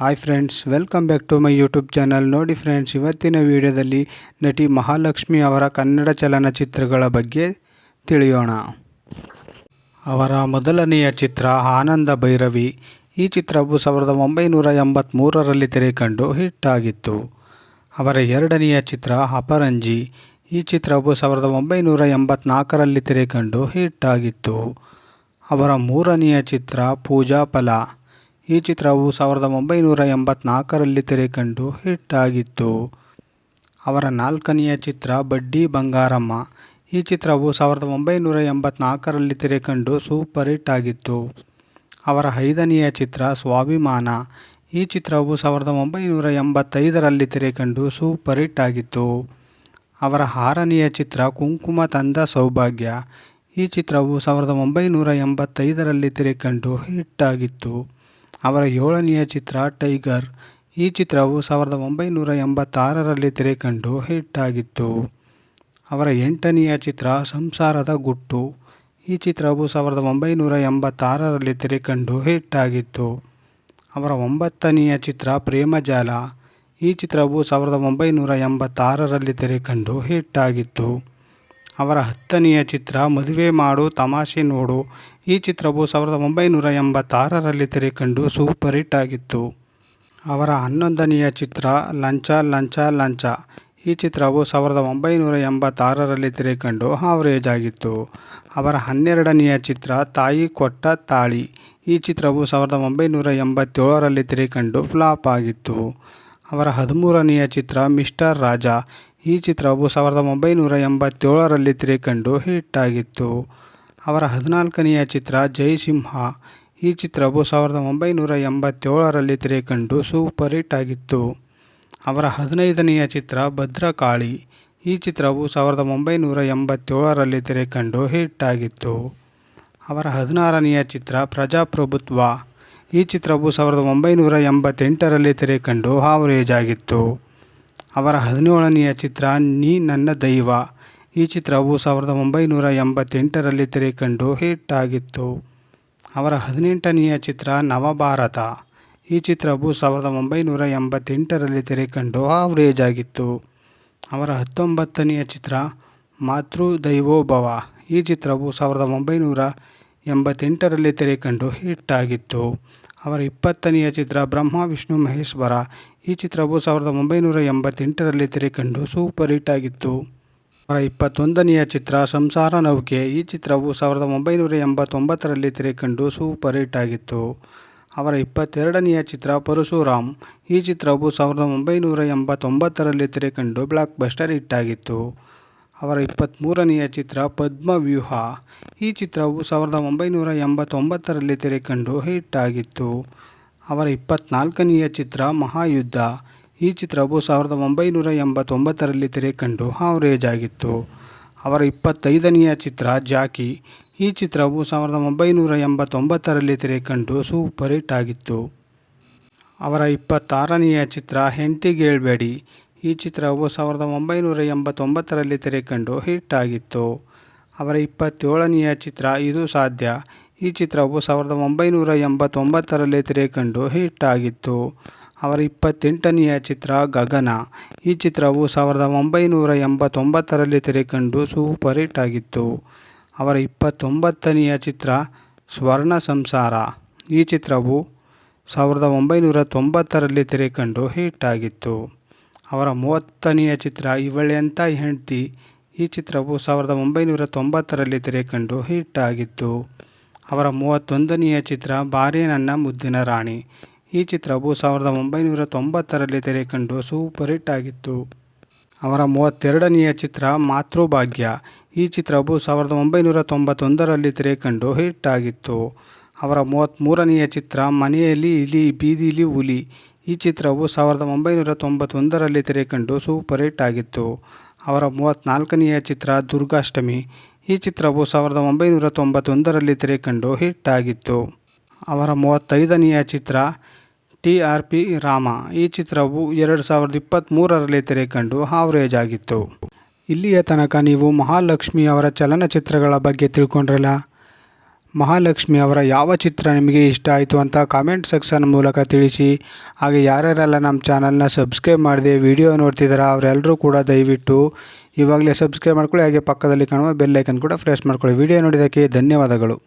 Hi friends welcome back to my YouTube channel ನೋಡಿ friends ಇವತ್ತಿನ ವಿಡಿಯೋದಲ್ಲಿ ನಟಿ ಮಹಾಲಕ್ಷ್ಮಿ ಅವರ ಕನ್ನಡ ಚಲನಚಿತ್ರಗಳ ಬಗ್ಗೆ ತಿಳಿಯೋಣ. ಅವರ ಮೊದಲನೆಯ ಚಿತ್ರ ಆನಂದ ಭೈರವಿ. ಈ ಚಿತ್ರವು ಸಾವಿರದ ಒಂಬೈನೂರ ಎಂಬತ್ತ್ಮೂರರಲ್ಲಿ ತೆರೆಕಂಡು ಹಿಟ್ ಆಗಿತ್ತು. ಅವರ ಎರಡನೆಯ ಚಿತ್ರ ಅಪರಂಜಿ. ಈ ಚಿತ್ರವು ಸಾವಿರದ ಒಂಬೈನೂರ ಎಂಬತ್ನಾಲ್ಕರಲ್ಲಿ ತೆರೆಕಂಡು ಹಿಟ್ ಆಗಿತ್ತು. ಅವರ ಮೂರನೆಯ ಚಿತ್ರ ಪೂಜಾ ಫಲ ಈ ಚಿತ್ರವು ಸಾವಿರದ ಒಂಬೈನೂರ ಎಂಬತ್ನಾಲ್ಕರಲ್ಲಿ ತೆರೆಕಂಡು ಹಿಟ್ ಆಗಿತ್ತು. ಅವರ ನಾಲ್ಕನೆಯ ಚಿತ್ರ ಬಡ್ಡಿ ಬಂಗಾರಮ್ಮ. ಈ ಚಿತ್ರವು ಸಾವಿರದ ಒಂಬೈನೂರ ಎಂಬತ್ನಾಲ್ಕರಲ್ಲಿ ತೆರೆಕಂಡು ಸೂಪರ್ ಹಿಟ್ ಆಗಿತ್ತು. ಅವರ ಐದನೆಯ ಚಿತ್ರ ಸ್ವಾಭಿಮಾನ. ಈ ಚಿತ್ರವು ಸಾವಿರದ ಒಂಬೈನೂರ ಎಂಬತ್ತೈದರಲ್ಲಿ ತೆರೆಕಂಡು ಸೂಪರ್ ಹಿಟ್ ಆಗಿತ್ತು. ಅವರ ಆರನೆಯ ಚಿತ್ರ ಕುಂಕುಮ ತಂದ ಸೌಭಾಗ್ಯ. ಈ ಚಿತ್ರವು ಸಾವಿರದ ಒಂಬೈನೂರ ಎಂಬತ್ತೈದರಲ್ಲಿ ತೆರೆಕಂಡು ಹಿಟ್ ಆಗಿತ್ತು. ಅವರ ಏಳನೆಯ ಚಿತ್ರ ಟೈಗರ್. ಈ ಚಿತ್ರವು ಸಾವಿರದ ಒಂಬೈನೂರ ಎಂಬತ್ತಾರರಲ್ಲಿ ತೆರೆಕಂಡು ಹಿಟ್ ಆಗಿತ್ತು ಅವರ ಎಂಟನೆಯ ಚಿತ್ರ ಸಂಸಾರದ ಗುಟ್ಟು. ಈ ಚಿತ್ರವು ಸಾವಿರದ ಒಂಬೈನೂರ ಎಂಬತ್ತಾರರಲ್ಲಿ ತೆರೆಕಂಡು ಹಿಟ್ ಆಗಿತ್ತು ಅವರ ಒಂಬತ್ತನೆಯ ಚಿತ್ರ ಪ್ರೇಮಜಾಲ. ಈ ಚಿತ್ರವು ಸಾವಿರದ ಒಂಬೈನೂರ ಎಂಬತ್ತಾರರಲ್ಲಿ ತೆರೆಕಂಡು ಹಿಟ್ ಆಗಿತ್ತು ಅವರ ಹತ್ತನೆಯ ಚಿತ್ರ ಮದುವೆ ಮಾಡು, ತಮಾಷೆ ನೋಡು. ಈ ಚಿತ್ರವು ಸಾವಿರದ ಒಂಬೈನೂರ ಎಂಬತ್ತಾರರಲ್ಲಿ ತೆರೆಕಂಡು ಸೂಪರ್ ಹಿಟ್ ಆಗಿತ್ತು. ಅವರ ಹನ್ನೊಂದನೆಯ ಚಿತ್ರ ಲಂಚ ಲಂಚ ಲಂಚ. ಈ ಚಿತ್ರವು ಸಾವಿರದ ಒಂಬೈನೂರ ಎಂಬತ್ತಾರರಲ್ಲಿ ತೆರೆಕಂಡು ಆವರೇಜ್ ಆಗಿತ್ತು. ಅವರ ಹನ್ನೆರಡನೆಯ ಚಿತ್ರ ತಾಯಿ ಕೊಟ್ಟ ತಾಳಿ. ಈ ಚಿತ್ರವು ಸಾವಿರದ ಒಂಬೈನೂರ ಎಂಬತ್ತೇಳರಲ್ಲಿ ತೆರೆಕಂಡು ಫ್ಲಾಪ್ ಆಗಿತ್ತು. ಅವರ ಹದಿಮೂರನೆಯ ಚಿತ್ರ ಮಿಸ್ಟರ್ ರಾಜ. ಈ ಚಿತ್ರವು ಸಾವಿರದ ಒಂಬೈನೂರ ಎಂಬತ್ತೇಳರಲ್ಲಿ ತೆರೆಕಂಡು ಹಿಟ್ ಆಗಿತ್ತು. ಅವರ ಹದಿನಾಲ್ಕನೆಯ ಚಿತ್ರ ಜೈ ಸಿಂಹ ಈ ಚಿತ್ರವು ಸಾವಿರದ ಒಂಬೈನೂರ ಎಂಬತ್ತೇಳರಲ್ಲಿ ತೆರೆಕಂಡು ಸೂಪರ್ ಹಿಟ್ ಆಗಿತ್ತು. ಅವರ ಹದಿನೈದನೆಯ ಚಿತ್ರ ಭದ್ರಕಾಳಿ. ಈ ಚಿತ್ರವು ಸಾವಿರದ ಒಂಬೈನೂರ ಎಂಬತ್ತೇಳರಲ್ಲಿ ತೆರೆಕಂಡು ಹಿಟ್ ಆಗಿತ್ತು. ಅವರ ಹದಿನಾರನೆಯ ಚಿತ್ರ ಪ್ರಜಾಪ್ರಭುತ್ವ. ಈ ಚಿತ್ರವು ಸಾವಿರದ ಒಂಬೈನೂರ ಎಂಬತ್ತೆಂಟರಲ್ಲಿ ತೆರೆಕಂಡು ಆವರೇಜ್ ಆಗಿತ್ತು. ಅವರ ಹದಿನೇಳನೆಯ ಚಿತ್ರ ನೀ ನನ್ನ ದೈವ. ಈ ಚಿತ್ರವು ಸಾವಿರದ ಒಂಬೈನೂರ ಎಂಬತ್ತೆಂಟರಲ್ಲಿ ತೆರೆಕಂಡು ಹಿಟ್ ಆಗಿತ್ತು. ಅವರ ಹದಿನೆಂಟನೆಯ ಚಿತ್ರ ನವಭಾರತ. ಈ ಚಿತ್ರವು ಸಾವಿರದ ಒಂಬೈನೂರ ಎಂಬತ್ತೆಂಟರಲ್ಲಿ ತೆರೆಕಂಡು ಆವ್ರೇಜ್ ಆಗಿತ್ತು. ಅವರ ಹತ್ತೊಂಬತ್ತನೆಯ ಚಿತ್ರ ಮಾತೃ ದೈವೋಭವ ಈ ಚಿತ್ರವು ಸಾವಿರದ ಒಂಬೈನೂರ ಎಂಬತ್ತೆಂಟರಲ್ಲಿ ತೆರೆಕಂಡು ಹಿಟ್ ಆಗಿತ್ತು. ಅವರ ಇಪ್ಪತ್ತನೆಯ ಚಿತ್ರ ಬ್ರಹ್ಮ, ವಿಷ್ಣು ಮಹೇಶ್ವರ ಈ ಚಿತ್ರವು ಸಾವಿರದ ಒಂಬೈನೂರ ಎಂಬತ್ತೆಂಟರಲ್ಲಿ ತೆರೆಕಂಡು ಸೂಪರ್ ಹಿಟ್ ಆಗಿತ್ತು. ಅವರ ಇಪ್ಪತ್ತೊಂದನೆಯ ಚಿತ್ರ ಸಂಸಾರ ನೌಕೆ. ಈ ಚಿತ್ರವು ಸಾವಿರದ ಒಂಬೈನೂರ ಎಂಬತ್ತೊಂಬತ್ತರಲ್ಲಿ ತೆರೆಕಂಡು ಸೂಪರ್ ಹಿಟ್ ಆಗಿತ್ತು. ಅವರ ಇಪ್ಪತ್ತೆರಡನೆಯ ಚಿತ್ರ ಪರಶುರಾಮ್ ಈ ಚಿತ್ರವು ಸಾವಿರದ ಒಂಬೈನೂರ ಎಂಬತ್ತೊಂಬತ್ತರಲ್ಲಿ ತೆರೆಕಂಡು ಬ್ಲಾಕ್ ಬಸ್ಟರ್ ಹಿಟ್ ಆಗಿತ್ತು. ಅವರ ಇಪ್ಪತ್ತ್ಮೂರನೆಯ ಚಿತ್ರ ಪದ್ಮವ್ಯೂಹ. ಈ ಚಿತ್ರವು ಸಾವಿರದ ಒಂಬೈನೂರ ಎಂಬತ್ತೊಂಬತ್ತರಲ್ಲಿ ತೆರೆಕಂಡು ಹಿಟ್ ಆಗಿತ್ತು ಅವರ ಇಪ್ಪತ್ತ್ನಾಲ್ಕನೆಯ ಚಿತ್ರ ಮಹಾಯುದ್ಧ. ಈ ಚಿತ್ರವು ಸಾವಿರದ ಒಂಬೈನೂರ ಎಂಬತ್ತೊಂಬತ್ತರಲ್ಲಿ ತೆರೆಕಂಡು ಆವರೇಜ್ ಆಗಿತ್ತು ಅವರ ಇಪ್ಪತ್ತೈದನೆಯ ಚಿತ್ರ ಜಾಕಿ. ಈ ಚಿತ್ರವು ಸಾವಿರದ ಒಂಬೈನೂರ ಎಂಬತ್ತೊಂಬತ್ತರಲ್ಲಿ ತೆರೆಕಂಡು ಸೂಪರ್ ಹಿಟ್ ಆಗಿತ್ತು. ಅವರ ಇಪ್ಪತ್ತಾರನೆಯ ಚಿತ್ರ ಹೆಂಡ್ತಿಗೇಳ್ಬೇಡಿ ಈ ಚಿತ್ರವು ಸಾವಿರದ ಒಂಬೈನೂರ ಎಂಬತ್ತೊಂಬತ್ತರಲ್ಲಿ ತೆರೆಕಂಡು ಹಿಟ್ ಆಗಿತ್ತು. ಅವರ ಇಪ್ಪತ್ತೇಳನೆಯ ಚಿತ್ರ ಇದು ಸಾಧ್ಯ. ಈ ಚಿತ್ರವು ಸಾವಿರದ ಒಂಬೈನೂರ ಎಂಬತ್ತೊಂಬತ್ತರಲ್ಲಿ ತೆರೆಕಂಡು ಹಿಟ್ ಆಗಿತ್ತು. ಅವರ ಇಪ್ಪತ್ತೆಂಟನೆಯ ಚಿತ್ರ ಗಗನ. ಈ ಚಿತ್ರವು ಸಾವಿರದ ಒಂಬೈನೂರ ಎಂಬತ್ತೊಂಬತ್ತರಲ್ಲಿ ತೆರೆಕಂಡು ಸೂಪರ್ ಹಿಟ್ ಆಗಿತ್ತು. ಅವರ ಇಪ್ಪತ್ತೊಂಬತ್ತನೆಯ ಚಿತ್ರ ಸ್ವರ್ಣ ಸಂಸಾರ. ಈ ಚಿತ್ರವು ಸಾವಿರದ ಒಂಬೈನೂರ ತೊಂಬತ್ತರಲ್ಲಿ ತೆರೆಕಂಡು ಹಿಟ್ ಆಗಿತ್ತು. ಅವರ ಮೂವತ್ತನೆಯ ಚಿತ್ರ ಇವಳೆಂಥ ಹೆಂಡತಿ. ಈ ಚಿತ್ರವು ಸಾವಿರದ ಒಂಬೈನೂರ ತೊಂಬತ್ತರಲ್ಲಿ ತೆರೆಕಂಡು ಹಿಟ್ ಆಗಿತ್ತು. ಅವರ ಮೂವತ್ತೊಂದನೆಯ ಚಿತ್ರ ಬಾರೇ ನನ್ನ ಮುದ್ದಿನ ರಾಣಿ ಈ ಚಿತ್ರವು ಸಾವಿರದ ಒಂಬೈನೂರ ತೊಂಬತ್ತರಲ್ಲಿ ತೆರೆಕಂಡು ಸೂಪರ್ ಹಿಟ್ ಆಗಿತ್ತು. ಅವರ ಮೂವತ್ತೆರಡನೆಯ ಚಿತ್ರ ಮಾತೃಭಾಗ್ಯ ಈ ಚಿತ್ರವು ಸಾವಿರದ ಒಂಬೈನೂರ ತೊಂಬತ್ತೊಂದರಲ್ಲಿ ತೆರೆಕಂಡು ಹಿಟ್ ಆಗಿತ್ತು. ಅವರ ಮೂವತ್ತ್ಮೂರನೆಯ ಚಿತ್ರ ಮನೆಯಲ್ಲಿ ಇಲಿ ಬೀದಿಲಿ ಹುಲಿ ಈ ಚಿತ್ರವು ಸಾವಿರದ ಒಂಬೈನೂರ ತೊಂಬತ್ತೊಂದರಲ್ಲಿ ತೆರೆಕಂಡು ಸೂಪರ್ ಹಿಟ್ ಆಗಿತ್ತು. ಅವರ ಮೂವತ್ತ್ನಾಲ್ಕನೆಯ ಚಿತ್ರ ದುರ್ಗಾಷ್ಟಮಿ. ಈ ಚಿತ್ರವು ಸಾವಿರದ ಒಂಬೈನೂರ ತೊಂಬತ್ತೊಂದರಲ್ಲಿ ತೆರೆಕಂಡು ಹಿಟ್ ಆಗಿತ್ತು. ಅವರ ಮೂವತ್ತೈದನೆಯ ಚಿತ್ರ ಟಿ ಆರ್ ಪಿ ರಾಮ. ಈ ಚಿತ್ರವು ಎರಡು ಸಾವಿರದ ಇಪ್ಪತ್ತ್ಮೂರರಲ್ಲಿ ತೆರೆಕಂಡು ಆವರೇಜ್ ಆಗಿತ್ತು. ಇಲ್ಲಿಯ ತನಕ ನೀವು ಮಹಾಲಕ್ಷ್ಮಿ ಅವರ ಚಲನಚಿತ್ರಗಳ ಬಗ್ಗೆ ತಿಳ್ಕೊಂಡ್ರಲ್ಲ? ಮಹಾಲಕ್ಷ್ಮಿ ಅವರ ಯಾವ ಚಿತ್ರ ನಿಮಗೆ ಇಷ್ಟ ಆಯಿತು ಅಂತ ಕಾಮೆಂಟ್ ಸೆಕ್ಷನ್ ಮೂಲಕ ತಿಳಿಸಿ. ಹಾಗೆ ಯಾರ್ಯಾರೆಲ್ಲ ನಮ್ಮ ಚಾನಲ್ನ ಸಬ್ಸ್ಕ್ರೈಬ್ ಮಾಡಿದೆ ವಿಡಿಯೋ ನೋಡ್ತಿದ್ದಾರೆ ಅವರೆಲ್ಲರೂ ಕೂಡ ದಯವಿಟ್ಟು ಇವಾಗಲೇ ಸಬ್ಸ್ಕ್ರೈಬ್ ಮಾಡ್ಕೊಳ್ಳಿ, ಹಾಗೆ ಪಕ್ಕದಲ್ಲಿ ಕಾಣುವ ಬೆಲ್ಲೈಕನ್ ಕೂಡ ಪ್ರೆಸ್ ಮಾಡ್ಕೊಳ್ಳಿ. ವಿಡಿಯೋ ನೋಡಿದ್ದಕ್ಕೆ ಧನ್ಯವಾದಗಳು.